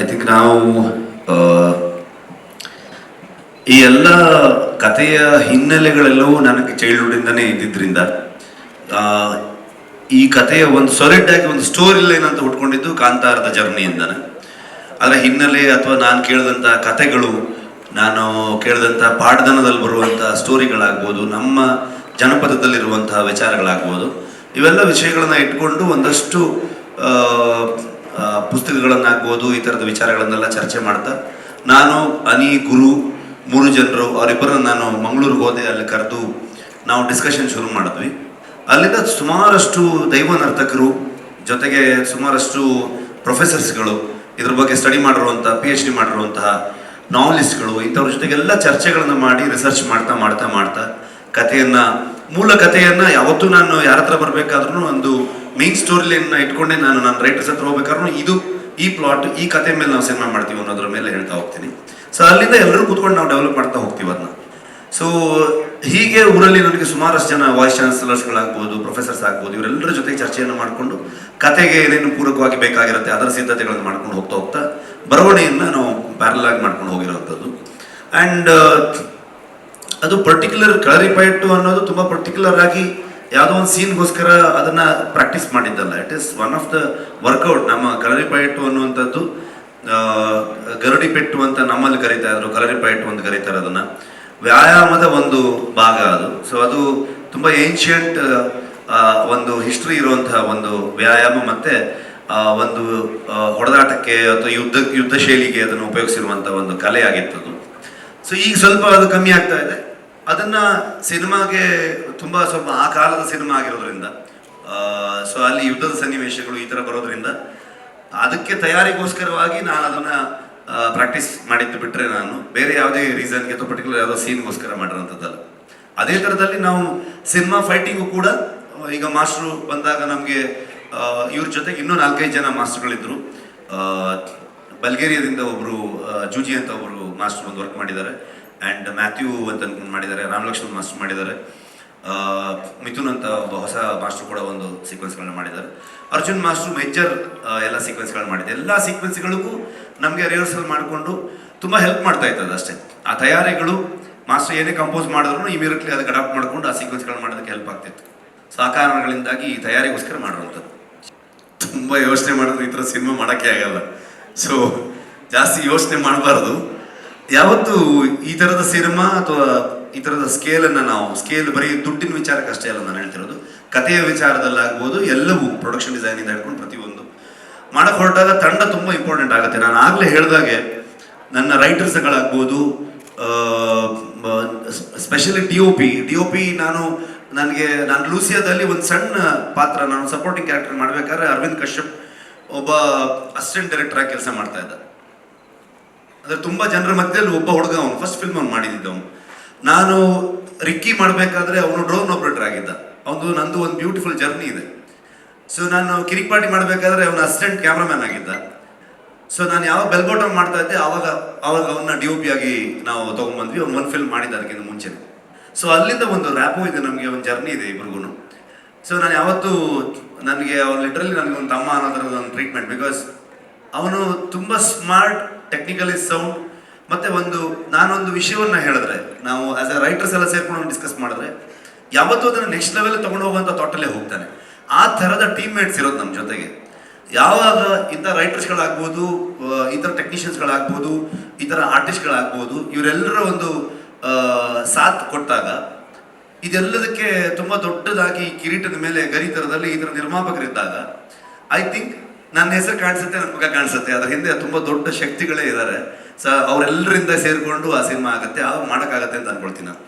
I think ನಾವು ಈ ಎಲ್ಲ ಕಥೆಯ ಹಿನ್ನೆಲೆಗಳೆಲ್ಲವೂ ನನಗೆ ಚೈಲ್ಡ್ಹುಡ್ಡಿಂದನೇ ಇದ್ದಿದ್ದರಿಂದ ಈ ಕಥೆಯ ಒಂದು ಸೊಲಿಡ್ ಆಗಿ ಒಂದು ಸ್ಟೋರಿ ಲೈನ್ ಅಂತ ಹುಟ್ಕೊಂಡಿದ್ದು ಕಾಂತಾರದ ಜರ್ನಿಯಿಂದನೇ. ಅದರ ಹಿನ್ನೆಲೆ ಅಥವಾ ನಾನು ಕೇಳಿದಂಥ ಕಥೆಗಳು, ನಾನು ಕೇಳಿದಂಥ ಪಾಠದನದಲ್ಲಿ ಬರುವಂಥ ಸ್ಟೋರಿಗಳಾಗ್ಬೋದು ನಮ್ಮ ಜನಪದದಲ್ಲಿರುವಂತಹ ವಿಚಾರಗಳಾಗ್ಬೋದು, ಇವೆಲ್ಲ ವಿಷಯಗಳನ್ನು ಇಟ್ಕೊಂಡು ಒಂದಷ್ಟು ಪುಸ್ತಕಗಳನ್ನಾಗ್ಬೋದು, ಈ ಥರದ ವಿಚಾರಗಳನ್ನೆಲ್ಲ ಚರ್ಚೆ ಮಾಡ್ತಾ, ನಾನು ಅನಿ, ಗುರು, ಮೂರು ಜನರು, ಅವರಿಬ್ಬರನ್ನ ನಾನು ಮಂಗಳೂರಿಗೆ ಹೋದೆ, ಅಲ್ಲಿ ಕರೆದು ನಾವು ಡಿಸ್ಕಷನ್ ಶುರು ಮಾಡಿದ್ವಿ. ಅಲ್ಲಿಂದ ಸುಮಾರಷ್ಟು ದೈವ ನರ್ತಕರು, ಜೊತೆಗೆ ಸುಮಾರಷ್ಟು ಪ್ರೊಫೆಸರ್ಸ್ಗಳು ಇದ್ರ ಬಗ್ಗೆ ಸ್ಟಡಿ ಮಾಡಿರುವಂಥ ಪಿ ಎಚ್ ಡಿ ಮಾಡಿರುವಂತಹ ನಾವಲಿಸ್ಟ್ಗಳು ಇಂಥವ್ರ ಜೊತೆಗೆಲ್ಲ ಚರ್ಚೆಗಳನ್ನು ಮಾಡಿ ರಿಸರ್ಚ್ ಮಾಡ್ತಾ ಮಾಡ್ತಾ ಮಾಡ್ತಾ, ಕಥೆಯನ್ನ ಮೂಲ ಕಥೆಯನ್ನ ಯಾವತ್ತೂ ನಾನು ಯಾರ ಹತ್ರ ಬರ್ಬೇಕಾದ್ರೂ ಒಂದು ಮೇನ್ ಸ್ಟೋರಿ ಲೈನ್ನ ಇಟ್ಕೊಂಡೆ ನಾನು ನನ್ನ ರೈಟರ್ಸ್ ಹತ್ರ ಹೋಗ್ಬೇಕಾದ್ರೂ ಇದು ಈ ಪ್ಲಾಟ್ ಈ ಕಥೆ ಮೇಲೆ ನಾವು ಸಿನಿಮಾ ಮಾಡ್ತೀವಿ ಅನ್ನೋದ್ರ ಮೇಲೆ ಹೇಳ್ತಾ ಹೋಗ್ತೀನಿ. ಸೊ ಅಲ್ಲಿಂದ ಎಲ್ಲರೂ ಕೂತ್ಕೊಂಡು ನಾವು ಡೆವಲಪ್ ಮಾಡ್ತಾ ಹೋಗ್ತೀವಿ ಅದನ್ನ ಸೊ ಹೀಗೆ ಊರಲ್ಲಿ ನನಗೆ ಸುಮಾರಷ್ಟು ಜನ ವಾಯ್ಸ್ ಚಾನ್ಸಲರ್ಸ್ಗಳಾಗ್ಬೋದು ಪ್ರೊಫೆಸರ್ಸ್ ಆಗ್ಬೋದು, ಇವರೆಲ್ಲರ ಜೊತೆ ಚರ್ಚೆಯನ್ನು ಮಾಡಿಕೊಂಡು ಕತೆಗೆ ಏನೇನು ಪೂರಕವಾಗಿ ಬೇಕಾಗಿರುತ್ತೆ, ಅದರ ಸಿದ್ಧತೆಗಳನ್ನು ಮಾಡ್ಕೊಂಡು ಹೋಗ್ತಾ ಹೋಗ್ತಾ ಬರವಣಿಗೆಯನ್ನು ನಾವು ಪ್ಯಾರಲಾಗಿ ಮಾಡ್ಕೊಂಡು ಹೋಗಿರೋವಂಥದ್ದು ಆ್ಯಂಡ್ ಅದು ಪರ್ಟಿಕ್ಯುಲರ್ ಕಳರಿಪಯಟ್ಟು ಅನ್ನೋದು ತುಂಬ ಪರ್ಟಿಕ್ಯುಲರ್ ಆಗಿ ಯಾವುದೋ ಒಂದು ಸೀನ್ಗೋಸ್ಕರ ಅದನ್ನ ಪ್ರಾಕ್ಟೀಸ್ ಮಾಡಿದ್ದಲ್ಲ. It is one of the workout ನಮ್ಮ ಕಳರಿಪಯಟ್ಟು ಅನ್ನುವಂಥದ್ದು ಆ, ಗರಡಿ ಪೆಟ್ಟು ಅಂತ ನಮ್ಮಲ್ಲಿ ಕರೀತಾ ಇದ್ರು. ಕಲರಿಪಯಟ್ಟು ಅಂತ ಕರೀತಾರೆ ಅದನ್ನ. ವ್ಯಾಯಾಮದ ಒಂದು ಭಾಗ ಅದು. ಸೊ ಅದು ತುಂಬ ಏನ್ಷಿಯಂಟ್ ಒಂದು ಹಿಸ್ಟ್ರಿ ಇರುವಂತಹ ಒಂದು ವ್ಯಾಯಾಮ ಮತ್ತೆ ಒಂದು ಹೊಡೆದಾಟಕ್ಕೆ ಅಥವಾ ಯುದ್ಧ ಯುದ್ಧ ಶೈಲಿಗೆ ಅದನ್ನು ಉಪಯೋಗಿಸಿರುವಂಥ ಒಂದು ಕಲೆ ಆಗಿತ್ತು ಸೊ ಈಗ ಸ್ವಲ್ಪ ಅದು ಕಮ್ಮಿ ಆಗ್ತಾ ಇದೆ. ಅದನ್ನ ಸಿನಿಮಾಗೆ ತುಂಬಾ ಸ್ವಲ್ಪ ಆ ಕಾಲದ ಸಿನಿಮಾ ಆಗಿರೋದ್ರಿಂದ ಸೊ ಅಲ್ಲಿ ಯುದ್ಧದ ಸನ್ನಿವೇಶಗಳು ಈ ತರ ಬರೋದ್ರಿಂದ ಅದಕ್ಕೆ ತಯಾರಿಗೋಸ್ಕರವಾಗಿ ನಾನು ಅದನ್ನ ಪ್ರಾಕ್ಟೀಸ್ ಮಾಡಿದ್ದು ಬಿಟ್ಟರೆ ನಾನು ಬೇರೆ ಯಾವುದೇ ರೀಸನ್ಗೆ ಅಥವಾ ಪರ್ಟಿಕ್ಯುಲರ್ ಯಾವುದೋ ಸೀನ್ಗೋಸ್ಕರ ಮಾಡಿರೋಂಥದ್ದಲ್ಲ. ಅದೇ ಥರದಲ್ಲಿ ನಾವು ಸಿನಿಮಾ ಫೈಟಿಂಗು ಕೂಡ ಈಗ ಮಾಸ್ಟ್ರು ಬಂದಾಗ ನಮಗೆ ಇವ್ರ ಜೊತೆಗೆ ಇನ್ನೂ ನಾಲ್ಕೈದು ಜನ ಮಾಸ್ಟರ್ಗಳಿದ್ರು. ಆ, ಬಲ್ಗೇರಿಯಾದಿಂದ ಒಬ್ಬರು ಜೂಜಿ ಅಂತ ಒಬ್ಬರು ಮಾಸ್ಟರ್ ಬಂದು ವರ್ಕ್ ಮಾಡಿದ್ದಾರೆ. ಆ್ಯಂಡ್ ಮ್ಯಾಥ್ಯೂ ಅಂತ ಅನ್ಕೊಂಡು ಮಾಡಿದ್ದಾರೆ ರಾಮಲಕ್ಷ್ಮಣ್ ಮಾಸ್ಟರ್ ಮಾಡಿದ್ದಾರೆ. ಮಿಥುನ್ ಅಂತ ಒಬ್ಬ ಹೊಸ ಮಾಸ್ಟರ್ ಕೂಡ ಒಂದು ಸೀಕ್ವೆನ್ಸ್ಗಳನ್ನ ಮಾಡಿದ್ದಾರೆ. ಅರ್ಜುನ್ ಮಾಸ್ಟರ್, ಮೇಜರ್ ಎಲ್ಲ ಸೀಕ್ವೆನ್ಸ್ಗಳನ್ನ ಮಾಡಿದೆ ಎಲ್ಲ ಸೀಕ್ವೆನ್ಸ್ಗಳಿಗೂ ನಮಗೆ ರಿಹರ್ಸಲ್ ಮಾಡಿಕೊಂಡು ತುಂಬ ಹೆಲ್ಪ್ ಮಾಡ್ತಾ ಇತ್ತು ಅಷ್ಟೇ. ಆ ತಯಾರಿಗಳು, ಮಾಸ್ಟರ್ ಏನೇ ಕಂಪೋಸ್ ಮಾಡಿದ್ರು ಇಮಿಡಿಯೇಟ್ಲಿ ಅದಕ್ಕೆ ಅಡಾಪ್ಟ್ ಮಾಡ್ಕೊಂಡು ಆ ಸೀಕ್ವೆನ್ಸ್ಗಳನ್ನ ಮಾಡೋದಕ್ಕೆ ಹೆಲ್ಪ್ ಆಗ್ತಿತ್ತು. ಸೊ ಆ ಕಾರಣಗಳಿಂದಾಗಿ ಈ ತಯಾರಿಗೋಸ್ಕರ ಮಾಡಿರುವಂಥದ್ದು ತುಂಬ ಯೋಚನೆ ಮಾಡಿದ್ರೆ ಈ ಥರ ಸಿನಿಮಾ ಮಾಡೋಕ್ಕೆ ಆಗಲ್ಲ. ಸೊ ಜಾಸ್ತಿ ಯೋಚನೆ ಮಾಡಬಾರ್ದು. ಯಾವತ್ತು ಈ ಥರದ ಸಿನಿಮಾ ಅಥವಾ ಈ ಥರದ ಸ್ಕೇಲನ್ನು ನಾವು ಸ್ಕೇಲ್ ಬರೀ ದುಡ್ಡಿನ ವಿಚಾರಕ್ಕೆ ಅಷ್ಟೇ ಅಲ್ಲ ನಾನು ಹೇಳ್ತಿರೋದು. ಕಥೆಯ ವಿಚಾರದಲ್ಲಾಗ್ಬೋದು, ಎಲ್ಲವೂ ಪ್ರೊಡಕ್ಷನ್ ಡಿಸೈನಿಂದ ಹಿಡ್ಕೊಂಡು ಪ್ರತಿಯೊಂದು. ಮಾಡಕ್ಕೆ ಹೊರಟಾಗ ತಂಡ ತುಂಬ ಇಂಪಾರ್ಟೆಂಟ್ ಆಗುತ್ತೆ. ನಾನು ಆಗಲೇ ಹೇಳಿದಾಗೆ, ನನ್ನ ರೈಟರ್ಸ್ಗಳಾಗ್ಬೋದು specially D O P D O P ನಾನು, ನನಗೆ, ನಾನು ಲೂಸಿಯಾದಲ್ಲಿ ಒಂದು ಸಣ್ಣ ಪಾತ್ರ, ನಾನು ಸಪೋರ್ಟಿಂಗ್ ಕ್ಯಾರೆಕ್ಟರ್ ಮಾಡ್ಬೇಕಾದ್ರೆ ಅರವಿಂದ್ ಕಶ್ಯಪ್ ಒಬ್ಬ ಅಸಿಸ್ಟೆಂಟ್ ಡೈರೆಕ್ಟರ್ ಆಗಿ ಕೆಲಸ ಮಾಡ್ತಾ ಇದ್ದ. ಅಂದ್ರೆ ತುಂಬಾ ಜನರ ಮಧ್ಯದಲ್ಲಿ ಒಬ್ಬ ಹುಡುಗ ಅವನು ಫಸ್ಟ್ ಫಿಲ್ಮ್ ಅವ್ನು ಮಾಡಿದ್ದು ಅವನು. ನಾನು ರಿಕ್ಕಿ ಮಾಡಬೇಕಾದ್ರೆ ಅವನು ಡ್ರೋನ್ ಆಪರೇಟರ್ ಆಗಿದ್ದ. ಅವನು ನಂದು ಒಂದು ಬ್ಯೂಟಿಫುಲ್ ಜರ್ನಿ ಇದೆ. ಸೊ ನಾನು ಕಿರಿಕ್ ಪಾರ್ಟಿ ಮಾಡಬೇಕಾದ್ರೆ ಅವನ ಅಸಿಸ್ಟೆಂಟ್ ಕ್ಯಾಮ್ರಾಮ್ಯಾನ್ ಆಗಿದ್ದ. ಸೊ ನಾನು ಯಾವಾಗ ಬೆಲ್ಬೋಟಮ್ ಮಾಡ್ತಾ ಇದ್ದೆ ಆವಾಗ ಆವಾಗ ಅವನ್ನ ಡಿ ಪಿ ಆಗಿ ನಾವು ತಗೊಂಡ್ಬಂದ್ವಿ ಅವ್ನು ಒಂದು ಫಿಲ್ಮ್ ಮಾಡಿದ್ದ ಅದಕ್ಕಿಂತ ಮುಂಚೆ ಸೊ ಅಲ್ಲಿಂದ ಒಂದು ರ್ಯಾಪು ಇದೆ, ನಮಗೆ ಒಂದು ಜರ್ನಿ ಇದೆ ಇಬ್ರಿಗೂ ಸೊ ನಾನು ಯಾವತ್ತೂ ನನಗೆ, ಅವ್ನು ಲಿಟ್ರಲಿ ನನಗೆ ಒಂದು ತಮ್ಮ ಅನ್ನೋದ್ರ ಒಂದು ಟ್ರೀಟ್ಮೆಂಟ್ ಬಿಕಾಸ್ ಅವನು ತುಂಬ ಸ್ಮಾರ್ಟ್ ಟೆಕ್ನಿಕಲಿ ಸೌಂಡ್ ಮತ್ತೆ ಒಂದು, ನಾನೊಂದು ವಿಷಯವನ್ನ ಹೇಳಿದ್ರೆ, ನಾವು ಆಸ್ ಅ ರೈಟರ್ಸ್ ಎಲ್ಲ ಸೇರ್ಕೊಂಡು ಡಿಸ್ಕಸ್ ಮಾಡಿದ್ರೆ, ಯಾವತ್ತೂ ಅದನ್ನು ನೆಕ್ಸ್ಟ್ ಲೆವೆಲ್ ತಗೊಂಡು ಹೋಗುವಂಥ ತೊಟ್ಟಲ್ಲೇ ಹೋಗ್ತಾನೆ. ಆ ಥರದ ಟೀಮ್ ಮೇಟ್ಸ್ ಇರೋದು ನಮ್ಮ ಜೊತೆಗೆ. ಯಾವಾಗ ಇಂಥ ರೈಟರ್ಸ್ಗಳಾಗ್ಬೋದು ಈ ಥರ ಟೆಕ್ನಿಷಿಯನ್ಸ್ಗಳಾಗ್ಬೋದು ಈ ಥರ ಆರ್ಟಿಸ್ಟ್ಗಳಾಗ್ಬೋದು ಇವರೆಲ್ಲರ ಒಂದು ಸಾಥ್ ಕೊಟ್ಟಾಗ, ಇದೆಲ್ಲದಕ್ಕೆ ತುಂಬ ದೊಡ್ಡದಾಗಿ ಕಿರೀಟದ ಮೇಲೆ ಗರಿ ಥರದಲ್ಲಿ ಥರ ನಿರ್ಮಾಪಕರಿದ್ದಾಗ ಐ ಥಿಂಕ್ ನನ್ನ ಹೆಸರು ಕಾಣಿಸುತ್ತೆ, ನನ್ನ ಮುಖ ಕಾಣಿಸುತ್ತೆ. ಅದ್ರ ಹಿಂದೆ ತುಂಬಾ ದೊಡ್ಡ ಶಕ್ತಿಗಳೇ ಇದ್ದಾರೆ ಸೊ ಅವರೆಲ್ಲರಿಂದ ಸೇರಿಕೊಂಡು ಆ ಸಿನಿಮಾ ಆಗುತ್ತೆ, ಆವಾಗ ಮಾಡೋಕ್ಕಾಗತ್ತೆ ಅಂತ ಅನ್ಕೊಳ್ತೀನಿ ನಾನು.